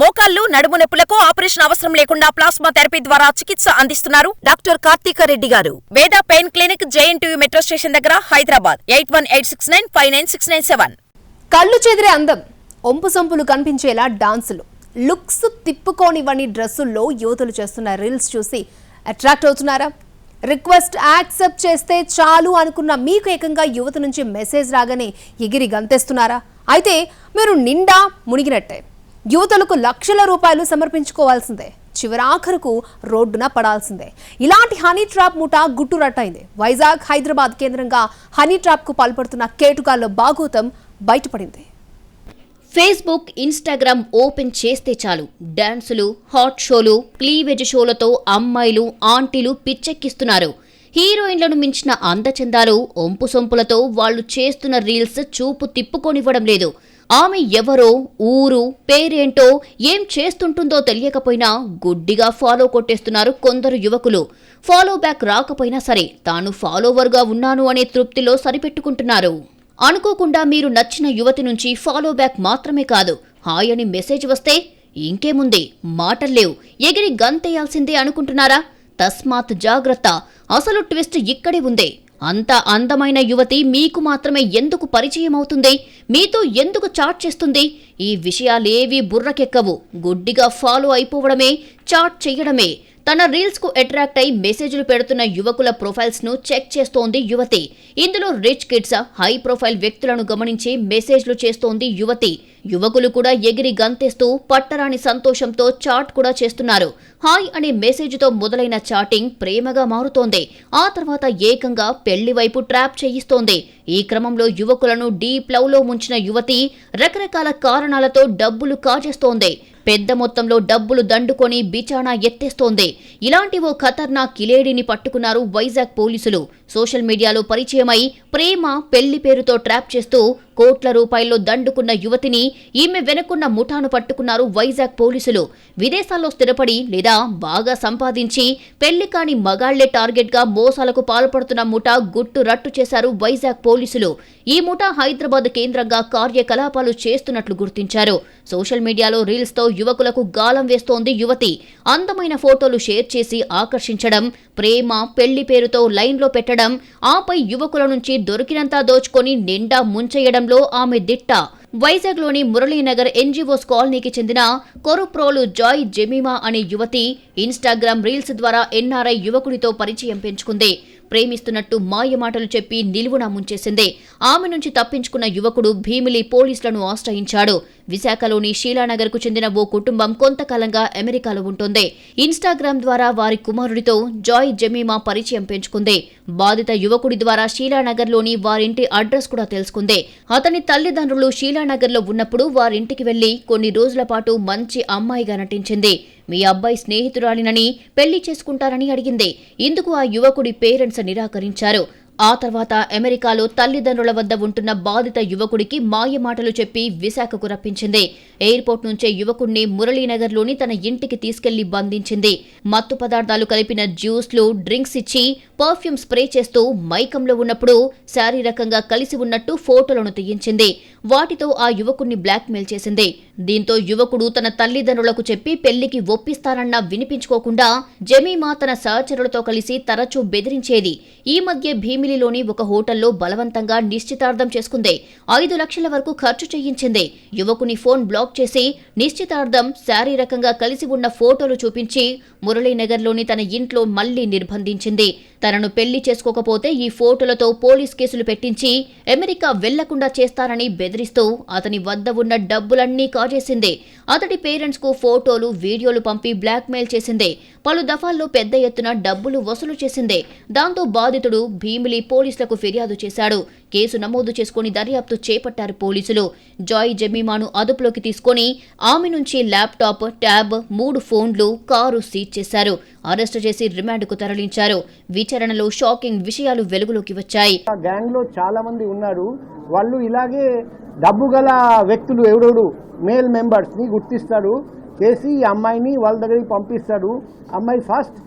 మోకాళ్ళు నడుము నొప్పులకు ఆపరేషన్ అవసరం లేకుండా ప్లాస్మా థెరపీ ద్వారా చికిత్స అందిస్తున్నారు డాక్టర్ కార్తీక రెడ్డి గారు. Veda pain clinic JNTU metro station దగ్గర Hyderabad. Eight one eight six nine five nine six nine seven. కళ్ళు చెదిరే అందం ఒంపు సొంపులు కనిపించేలా డాన్సులు. లుక్స్ తిప్పుకోనివ్వని డ్రెస్సుల్లో యువతులు చేస్తున్న రీల్స్ చూసి అట్రాక్ట్ అవుతున్నారా? రిక్వెస్ట్ యాక్సెప్ట్ చేస్తే చాలు అనుకున్న మీకు ఏకంగా యువత నుంచి మెసేజ్ రాగానే ఎగిరి గంతేస్తున్నారా? అయితే మీరు నిండా మునిగినట్టే. యువతలకు లక్షల రూపాయలు సమర్పించుకోవాల్సిందే. చివరాఖరుకు రోడ్డున పడాల్సిందే. ఇలాంటి హనీ ట్రాప్ ముఠా గుట్టురట్టయింది వైజాగ్ హైదరాబాద్ కేంద్రంగా హనీ ట్రాప్కు పాల్పడుతున్న కేటుగాళ్ళ బాగోతం బయటపడింది. ఫేస్బుక్ ఇన్స్టాగ్రామ్ ఓపెన్ చేస్తే చాలు. డాన్సులు హాట్ షోలు క్లీవెజ్ షోలతో అమ్మాయిలు ఆంటీలు పిచ్చెక్కిస్తున్నారు. హీరోయిన్లను మించిన అందచందాలు ఒంపు సొంపులతో వాళ్ళు చేస్తున్న రీల్స్ చూపు తిప్పుకొనివ్వడం లేదు. ఆమె ఎవరో ఊరు పేరేంటో ఏం చేస్తుంటుందో తెలియకపోయినా గుడ్డిగా ఫాలో కొట్టేస్తున్నారు కొందరు యువకులు. ఫాలో బ్యాక్ రాకపోయినా సరే తాను ఫాలోవర్గా ఉన్నాను అనే తృప్తిలో సరిపెట్టుకుంటున్నారు. అనుకోకుండా మీరు నచ్చిన యువతి నుంచి ఫాలో బ్యాక్ మాత్రమే కాదు హాయ్ అని మెసేజ్ వస్తే ఇంకేముంది మాటల్లేవు ఎగిరి గంతేయాల్సిందే అనుకుంటున్నారా? తస్మాత్ జాగ్రత్త అసలు ట్విస్ట్ ఇక్కడే ఉందే. అంత అందమైన యువతి మీకు మాత్రమే ఎందుకు పరిచయం అవుతుంది మీతో ఎందుకు చాట్ చేస్తుంది? ఈ విషయాలేవీ బుర్రకెక్కవు. గుడ్డిగా ఫాలో అయిపోవడమే చాట్ చెయ్యడమే తన రీల్స్కు అట్రాక్ట్ అయి మెసేజ్లు పెడుతున్న యువకుల ప్రొఫైల్స్ను చెక్ చేస్తోంది యువతి. ఇందులో రిచ్ కిడ్స్ హై ప్రొఫైల్ వ్యక్తులను గమనించి మెసేజ్లు చేస్తోంది యువతి. యువకులు కూడా ఎగిరి గంతేస్తూ పట్టరాని సంతోషంతో చాట్ కూడా చేస్తున్నారు. హాయ్ అనే మెసేజ్తో మొదలైన చాటింగ్ ప్రేమగా మారుతోంది. ఆ తర్వాత ఏకంగా పెళ్ళి వైపు ట్రాప్ చేయిస్తోంది. ఈ క్రమంలో యువకులను డీప్ లవ్లో ముంచిన యువతి రకరకాల కారణాలతో డబ్బులు కాజేస్తోంది. పెద్ద మొత్తంలో డబ్బులు దండుకొని బిచాణా ఎత్తేస్తోంది. ఇలాంటి ఓ ఖతర్నాక్ కిలేడిని పట్టుకున్నారు వైజాగ్ పోలీసులు. సోషల్ మీడియాలో పరిచయమై ప్రేమ పెళ్ళి పేరుతో ట్రాప్ చేస్తూ కోట్ల రూపాయల్లో దండుకున్న యువతిని ఈమె వెనుకున్న ముఠాను పట్టుకున్నారు వైజాగ్ పోలీసులు. విదేశాల్లో స్థిరపడి లేదా బాగా సంపాదించి పెళ్ళి కాని మగాళ్ళే టార్గెట్గా మోసాలకు పాల్పడుతున్న ముఠా గుట్టు రట్టు చేశారు వైజాగ్ పోలీసులు. ఈ ముఠా హైదరాబాద్ కేంద్రంగా కార్యకలాపాలు చేస్తున్నట్లు గుర్తించారు. సోషల్ మీడియాలో రీల్స్తో యువకులకు గాలం వేస్తోంది యువతి. అందమైన ఫోటోలు షేర్ చేసి ఆకర్షించడం ప్రేమ పెళ్ళి పేరుతో లైన్లో పెట్టడం ఆపై యువకుల నుంచి దొరికినంతా దోచుకొని నిండా ముంచేయడంలో ఆమె దిట్ట. వైజాగ్లోని మురళీనగర్ ఎన్జీఓస్ కాలనీకి చెందిన కొరుప్రోలు జాయ్ జెమీమా అనే యువతి ఇన్స్టాగ్రామ్ రీల్స్ ద్వారా ఎన్ఆర్ఐ యువకుడితో పరిచయం పెంచుకుంది. ప్రేమిస్తున్నట్టు మాయమాటలు చెప్పి నిలువున ముంచేసింది. ఆమె నుంచి తప్పించుకున్న యువకుడు భీమిలి పోలీసులను ఆశ్రయించాడు. విశాఖలోని షీలానగర్కు చెందిన ఓ కుటుంబం కొంతకాలంగా అమెరికాలో ఉంటుంది. ఇన్స్టాగ్రామ్ ద్వారా వారి కుమారుడితో జాయ్ జమీమా పరిచయం పెంచుకుంది. బాధిత యువకుడి ద్వారా శీలానగర్లోని వారింటి అడ్రస్ కూడా తెలుసుకుంది. అతని తల్లిదండ్రులు షీలానగర్లో ఉన్నప్పుడు వారింటికి వెళ్ళి కొన్ని రోజుల పాటు మంచి అమ్మాయిగా నటించింది. మీ అబ్బాయి స్నేహితురాలినని పెళ్ళి చేసుకుంటారని అడిగింది. ఇందుకు ఆ యువకుడి పేరెంట్స్ నిరాకరించారు. ఆ తర్వాత అమెరికాలో తల్లిదండ్రుల వద్ద ఉంటున్న బాధిత యువకుడికి మాయ మాటలు చెప్పి విశాఖకు రప్పించింది. ఎయిర్పోర్ట్ నుంచే యువకుడిని మురళీనగర్లోని తన ఇంటికి తీసుకెళ్ళి బంధించింది. మత్తు పదార్థాలు కలిపిన జ్యూస్లు డ్రింక్స్ ఇచ్చి పర్ఫ్యూమ్ స్ప్రే చేస్తూ మైకంలో ఉన్నప్పుడు శారీరకంగా కలిసి ఉన్నట్టు ఫోటోలను తీయించింది వాటితో ఆ యువకుణ్ణి బ్లాక్మెయిల్ చేసింది. దీంతో యువకుడు తన తల్లిదండ్రులకు చెప్పి పెళ్ళికి ఒప్పిస్తానన్నా వినిపించుకోకుండా జమీమా తన సహచరులతో కలిసి తరచూ బెదిరించేది. ఈ మధ్య భీమిలిలోని ఒక హోటల్లో బలవంతంగా నిశ్చితార్థం చేసుకుంది. ఐదు లక్షల వరకు ఖర్చు చేయించింది. యువకుని ఫోన్ బ్లాక్ చేసి నిశ్చితార్థం శారీరకంగా కలిసి ఉన్న ఫోటోలు చూపించి మురళీనగర్లోని తన ఇంట్లో మళ్ళీ నిర్బంధించింది. తనను పెళ్ళి చేసుకోకపోతే ఈ ఫోటోలతో పోలీస్ కేసులు పెట్టించి అమెరికా వెళ్ళకుండా చేస్తానని బెదిరిస్తూ అతని వద్ద ఉన్న డబ్బులన్నీ కాజేసింది. అతడి పేరెంట్స్కు ఫోటోలు వీడియోలు పంపి బ్లాక్మెయిల్ చేసింది. పలు దఫాల్లో పెద్ద ఎత్తున డబ్బులు వసూలు చేసింది. దాంతో బాధితుడు భీమిలి పోలీసులకు ఫిర్యాదు చేశాడు. కేసు నమోదు చేసుకుని దర్యాప్తు చేపట్టారు పోలీసులు. జాయ్ జమీమాను అదుపులోకి తీసుకొని ఆమె నుంచి ల్యాప్టాప్ ట్యాబ్ మూడు ఫోన్లు కారు సీజ్ చేశారు. అరెస్టు చేసి రిమాండ్కు తరలించారు. విచారణలో షాకింగ్ విషయాలు వెలుగులోకి వచ్చాయి. గ్యాంగ్లో చాలా మంది ఉన్నారు. వాళ్ళు ఇలాగే డబ్బు గల వ్యక్తులు ఎవడెవడు మేల్ మెంబర్స్ని గుర్తిస్తాడు చేసి ఈ అమ్మాయిని వాళ్ళ దగ్గరికి పంపిస్తాడు. అమ్మాయి ఫస్ట్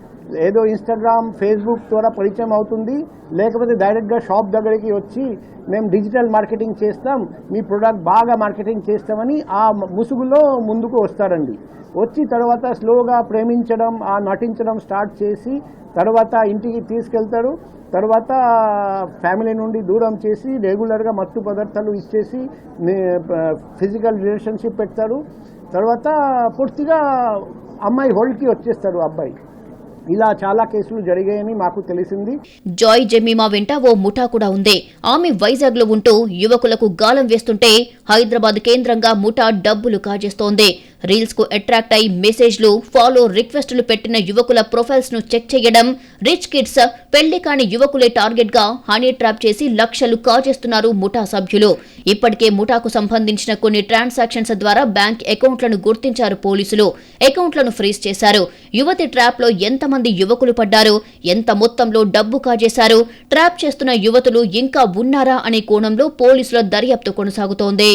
ఏదో ఇన్స్టాగ్రామ్ ఫేస్బుక్ ద్వారా పరిచయం అవుతుంది. లేకపోతే డైరెక్ట్గా షాప్ దగ్గరికి వచ్చి మేము డిజిటల్ మార్కెటింగ్ చేస్తాం మీ ప్రోడక్ట్ బాగా మార్కెటింగ్ చేస్తామని ఆ ముసుగులో ముందుకు వస్తారండి. వచ్చి తర్వాత స్లోగా ప్రేమించడం ఆ నటించడం స్టార్ట్ చేసి తర్వాత ఇంటికి తీసుకెళ్తారు. తర్వాత ఫ్యామిలీ నుండి దూరం చేసి రెగ్యులర్గా మత్తు పదార్థాలు ఇచ్చేసి ఫిజికల్ రిలేషన్షిప్ పెడతారు. తర్వాత పూర్తిగా అమ్మాయి హోల్డ్కి వచ్చేస్తారు అబ్బాయి. ఇలా చాలా కేసులు జరిగాయని మాకు తెలిసింది. జాయ్ జమీమా వెంట ఓ ముఠా కూడా ఉంది. ఆమె వైజాగ్లో ఉంటూ యువకులకు గాలం వేస్తుంటే హైదరాబాద్ కేంద్రంగా ముఠా డబ్బులు కాజేస్తోంది. రీల్స్కు అట్రాక్ట్ అయి మెసేజ్లు ఫాలో రిక్వెస్టులు పెట్టిన యువకుల ప్రొఫైల్స్ను చెక్ చేయడం రిచ్ కిడ్స్ పెళ్ళి కాని యువకులే టార్గెట్గా హనీ ట్రాప్ చేసి లక్షలు కాజేస్తున్నారు ముఠా సభ్యులు. ఇప్పటికే ముఠాకు సంబంధించిన కొన్ని ట్రాన్సాక్షన్స్ ద్వారా బ్యాంక్ అకౌంట్లను గుర్తించారు పోలీసులు. అకౌంట్లను ఫ్రీజ్ చేశారు. యువతి ట్రాప్లో ఎంతమంది యువకులు పడ్డారు? ఎంత మొత్తంలో డబ్బు కాజేశారు? ట్రాప్ చేస్తున్న యువతులు ఇంకా ఉన్నారా అనే కోణంలో పోలీసుల దర్యాప్తు కొనసాగుతోంది.